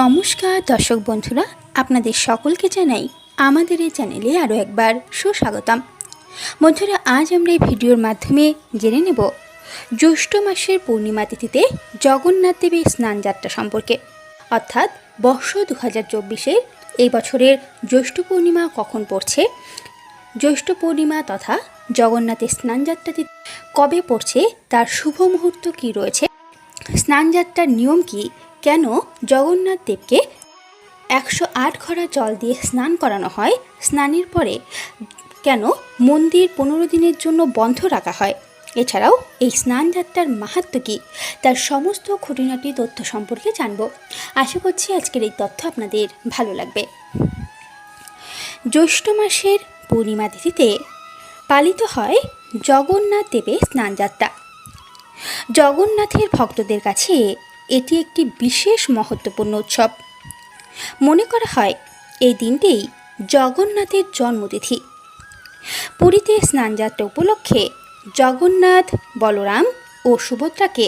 নমস্কার দর্শক বন্ধুরা, আপনাদের সকলকে জানাই আমাদের এই চ্যানেলে আরও একবার সুস্বাগতম। বন্ধুরা, আজ আমরা এই ভিডিওর মাধ্যমে জেনে নেব জ্যৈষ্ঠ মাসের পূর্ণিমা তিথিতে জগন্নাথ দেবের স্নানযাত্রা সম্পর্কে। অর্থাৎ বর্ষ দু হাজার চব্বিশের এই বছরের জ্যৈষ্ঠ পূর্ণিমা কখন পড়ছে? জ্যৈষ্ঠ পূর্ণিমা তথা জগন্নাথের স্নানযাত্রা তিথি কবে পড়ছে? তার শুভ মুহূর্ত কী রয়েছে? স্নানযাত্রার নিয়ম কি? কেন জগন্নাথ দেবকে একশো আট ঘরা জল দিয়ে স্নান করানো হয়? স্নানের পরে কেন মন্দির পনেরো দিনের জন্য বন্ধ রাখা হয়? এছাড়াও এই স্নানযাত্রার মাহাত্ম কী? তার সমস্ত খুঁটিনাটি তথ্য সম্পর্কে জানব। আশা করছি আজকের এই তথ্য আপনাদের ভালো লাগবে। জ্যৈষ্ঠ মাসের পূর্ণিমা তিথিতে পালিত হয় জগন্নাথ দেবের স্নানযাত্রা জগন্নাথের ভক্তদের কাছে এটি একটি বিশেষ মহত্বপূর্ণ উৎসব। মনে করা হয়, এই দিনটিই জগন্নাথের জন্মতিথি। পুরীতে স্নানযাত্রা উপলক্ষে জগন্নাথ, বলরাম ও সুভদ্রাকে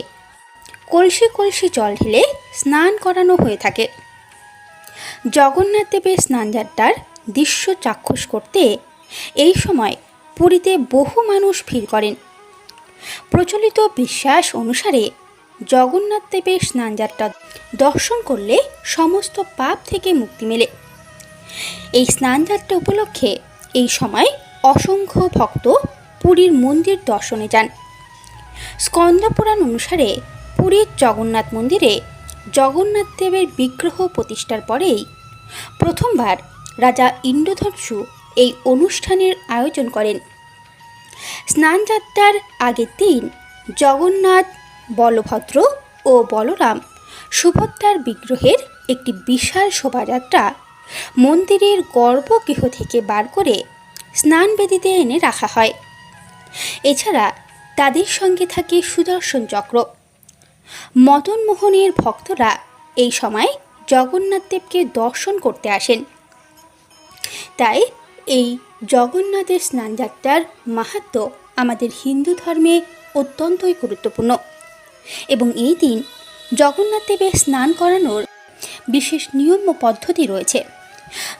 কলসি কলসি জল ঢেলে স্নান করানো হয়ে থাকে। জগন্নাথ দেবের স্নানযাত্রার দৃশ্য চাক্ষুষ করতে এই সময় পুরীতে বহু মানুষ ভিড় করেন। প্রচলিত বিশ্বাস অনুসারে জগন্নাথ দেবের স্নানযাত্রা দর্শন করলে সমস্ত পাপ থেকে মুক্তি মেলে। এই স্নানযাত্রা উপলক্ষে এই সময় অসংখ্য ভক্ত পুরীর মন্দির দর্শনে যান। স্কন্দপুরাণ অনুসারে পুরীর জগন্নাথ মন্দিরে জগন্নাথ দেবের বিগ্রহ প্রতিষ্ঠার পরেই প্রথমবার রাজা ইন্দ্রধনুষু এই অনুষ্ঠানের আয়োজন করেন। স্নানযাত্রার আগের দিন জগন্নাথ বলভদ্র ও বলরাম সুভদ্রার বিগ্রহের একটি বিশাল শোভাযাত্রা মন্দিরের গর্ভগৃহ থেকে বার করে স্নানবেদিতে এনে রাখা হয়। এছাড়া তাদের সঙ্গে থাকে সুদর্শন চক্র। মদনমোহনের ভক্তরা এই সময় জগন্নাথ দেবকে দর্শন করতে আসেন। তাই এই জগন্নাথের স্নানযাত্রার মাহাত্ম আমাদের হিন্দু ধর্মে অত্যন্তই গুরুত্বপূর্ণ। এবং এই দিন জগন্নাথ দেবের স্নান করানোর বিশেষ নিয়ম ও পদ্ধতি রয়েছে।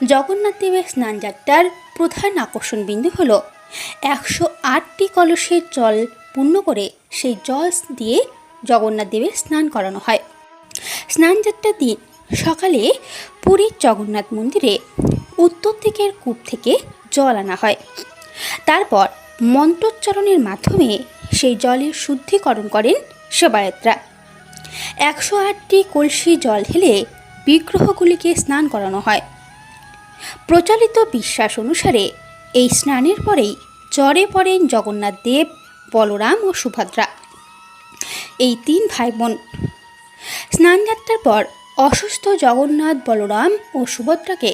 জগন্নাথ দেবের স্নানযাত্রার প্রধান আকর্ষণ বিন্দু হল একশো আটটি কলসের জল পূর্ণ করে সেই জল দিয়ে জগন্নাথ দেবের স্নান করানো হয়। স্নানযাত্রার দিন সকালে পুরীর জগন্নাথ মন্দিরে উত্তর দিকের কূপ থেকে জল আনা হয়। তারপর মন্ত্রোচ্চারণের মাধ্যমে সেই জলের শুদ্ধিকরণ করেন শোভাযাত্রা। একশো আটটি কলসি জল ঢেলে বিগ্রহগুলিকে স্নান করানো হয়। প্রচলিত বিশ্বাস অনুসারে এই স্নানের পরেই জ্বরে পড়েন জগন্নাথ দেব, বলরাম ও সুভদ্রা। এই তিন ভাই বোন স্নানযাত্রার পর অসুস্থ জগন্নাথ, বলরাম ও সুভদ্রাকে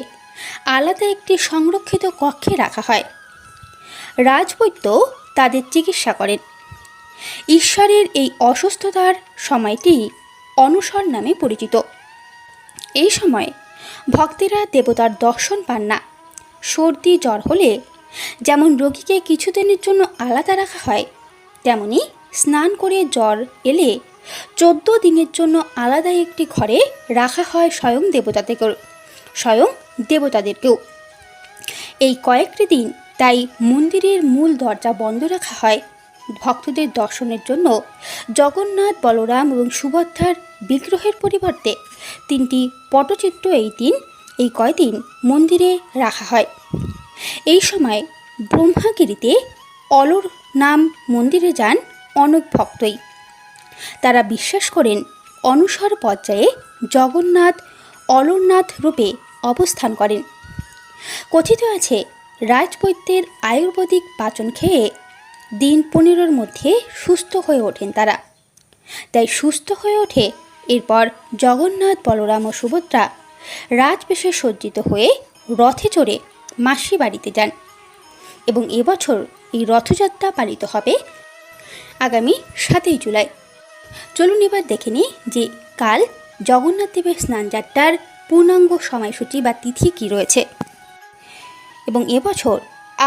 আলাদা একটি সংরক্ষিত কক্ষে রাখা হয়। রাজবৈদ্য তাদের চিকিৎসা করেন। ঈশ্বরের এই অসুস্থতার সময়টি অনুসর নামে পরিচিত। এই সময় ভক্তেরা দেবতার দর্শন পান না। সর্দি, জ্বর হলে যেমন রোগীকে কিছুদিনের জন্য আলাদা রাখা হয়, তেমনি স্নান করে জ্বর এলে চোদ্দ দিনের জন্য আলাদা একটি ঘরে রাখা হয় স্বয়ং দেবতাদেরকেও স্বয়ং দেবতাদেরকেও। এই কয়েকটি দিন তাই মন্দিরের মূল দরজা বন্ধ রাখা হয়। ভক্তদের দর্শনের জন্য জগন্নাথ, বলরাম এবং সুভদ্রার বিগ্রহের পরিবর্তে তিনটি পটচিত্র এই দিন, এই কয়দিন মন্দিরে রাখা হয়। এই সময় ব্রহ্মাগিরিতে অলর নাম মন্দিরে যান অনেক ভক্তই। তারা বিশ্বাস করেন অনুসর পর্যায়ে জগন্নাথ অলরনাথ রূপে অবস্থান করেন। কথিত আছে, রাজবৈদ্যের আয়ুর্বেদিক পাচন খেয়ে দিন পনেরোর মধ্যে সুস্থ হয়ে ওঠেন তারা। তাই সুস্থ হয়ে ওঠে এরপর জগন্নাথ বলরাম ও সুভদ্রা রাজবেশে সজ্জিত হয়ে রথে চড়ে মাসি বাড়িতে যান এবং এবছর এই রথযাত্রা পালিত হবে আগামী সাতই জুলাই। চলুন এবার দেখে নিই যে কাল জগন্নাথ দেবের স্নানযাত্রার পূর্ণাঙ্গ সময়সূচি বা তিথি কী রয়েছে। এবং এবছর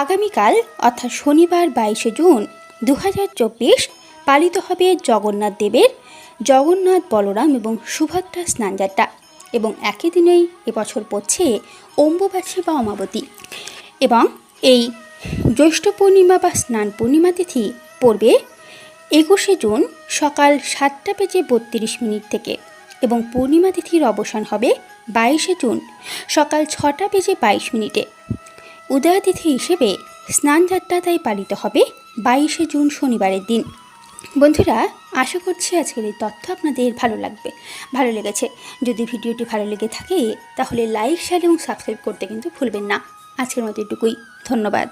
আগামীকাল, অর্থাৎ শনিবার বাইশে জুন দু হাজার চব্বিশ পালিত হবে জগন্নাথ দেবের জগন্নাথ বলরাম এবং সুভদ্রা স্নানযাত্রা এবং একই দিনেই এবছর পড়ছে অম্বুবাসী বা অমাবতী। এবং এই জ্যৈষ্ঠ পূর্ণিমা বা স্নান পূর্ণিমা তিথি পড়বে একুশে জুন সকাল সাতটা বেজে বত্রিশ মিনিট থেকে। এবং পূর্ণিমা তিথির অবসান হবে বাইশে জুন সকাল ছটা বেজে বাইশ মিনিটে। উদয়তিথি হিসেবে স্নানযাত্রা তাই পালিত হবে বাইশে জুন শনিবারের দিন। বন্ধুরা, আশা করছি আজকের এই তথ্য আপনাদের ভালো লাগবে, ভালো লেগেছে। যদি ভিডিওটি ভালো লেগে থাকে, তাহলে লাইক, শেয়ার এবং সাবস্ক্রাইব করতে কিন্তু ভুলবেন না। আজকের মতো এটুকুই। ধন্যবাদ।